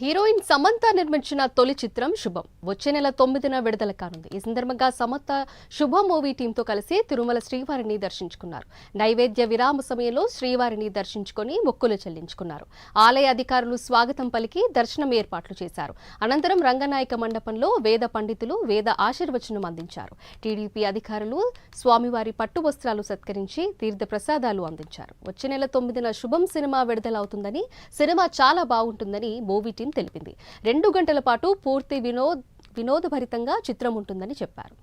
Heroine Samantha నిర్మించిన తొలి చిత్రం శుభం. వచ్చే నెల తొమ్మిదిన విడుదల కానుంది. ఈ సందర్భంగా సమంత శుభం మూవీ టీంతో కలిసి తిరుమల శ్రీవారిని దర్శించుకున్నారు. నైవేద్య విరామ సమయంలో శ్రీవారిని దర్శించుకొని మొక్కులు చెల్లించుకున్నారు. ఆలయ అధికారులు స్వాగతం పలికి దర్శనం ఏర్పాట్లు చేశారు. అనంతరం రంగనాయక మండపంలో వేద పండితులు వేద ఆశీర్వచనం అందించారు. టీడీపీ అధికారులు స్వామివారి పట్టు వస్త్రాలు సత్కరించి తీర్థ ప్రసాదాలు అందించారు. వచ్చే నెల తొమ్మిదిన శుభం సినిమా విడుదలవుతుందని సినిమా చాలా బాగుంటుందని మూవీ టీం తెలిపింది. రెండు గంటల పాటు పూర్తి వినోద్ వినోదభరితంగా చిత్రం ఉంటుందని చెప్పారు.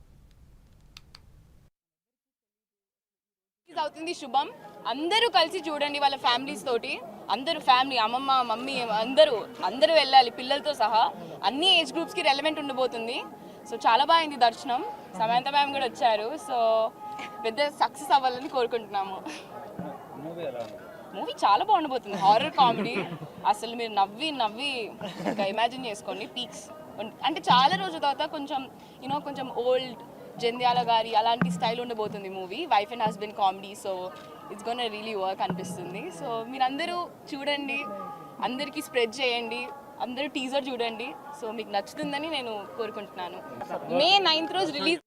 అవుతుంది శుభం. అందరూ కలిసి చూడండి వాళ్ళ ఫ్యామిలీస్ తోటి. అందరూ ఫ్యామిలీ అమ్మమ్మ మమ్మీ అందరూ అందరూ వెళ్ళాలి పిల్లలతో సహా. అన్ని ఏజ్ గ్రూప్స్కి రెలవెంట్ ఉండబోతుంది. సో చాలా బాగుంది దర్శనం. సమంత మ్యామ్ కూడా వచ్చారు. సో పెద్ద సక్సెస్ అవ్వాలని కోరుకుంటున్నాము. మూవీ చాలా బాగుండబోతుంది. హారర్ కామెడీ అసలు మీరు నవ్వి నవ్వి ఇంకా ఇమాజిన్ చేసుకోండి. పీక్స్ అంటే చాలా రోజుల తర్వాత కొంచెం యూనో కొంచెం ఓల్డ్ జంధ్యాల గారి అలాంటి స్టైల్ ఉండబోతుంది movie. Wife and husband comedy so it's gonna really work అనిపిస్తుంది. సో మీరందరూ చూడండి. అందరికీ స్ప్రెడ్ చేయండి. అందరూ టీజర్ చూడండి. సో మీకు నచ్చుతుందని నేను కోరుకుంటున్నాను. మే నైన్త్ రోజు రిలీజ్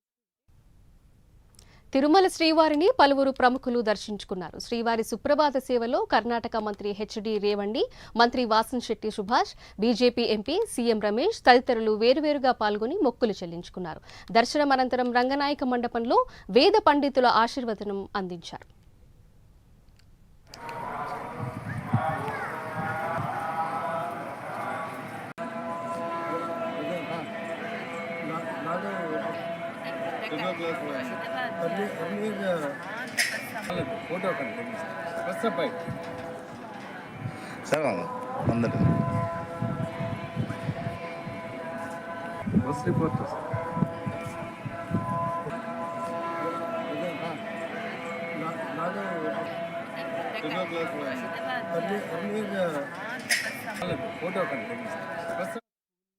తిరుమల శ్రీవారిని పలువురు ప్రముఖులు దర్శించుకున్నారు. శ్రీవారి సుప్రభాత సేవలో కర్ణాటక మంత్రి హెచ్డి రేవండి మంత్రి Vasamsetti Subhash BJP MP CM Ramesh తదితరులు వేరువేరుగా పాల్గొని మొక్కులు చెల్లించుకున్నారు. దర్శనం అనంతరం రంగనాయక మండపంలో వేద పండితుల ఆశీర్వదనం అందించారు. ஃபோட்டோ ஃப்ரெஷ்அப் ஆகி சார் வாங்க வந்துட்டு ஃபஸ்ட்டு ஃபோட்டோ சார். ஃபோட்டோ கண்டிப்பாக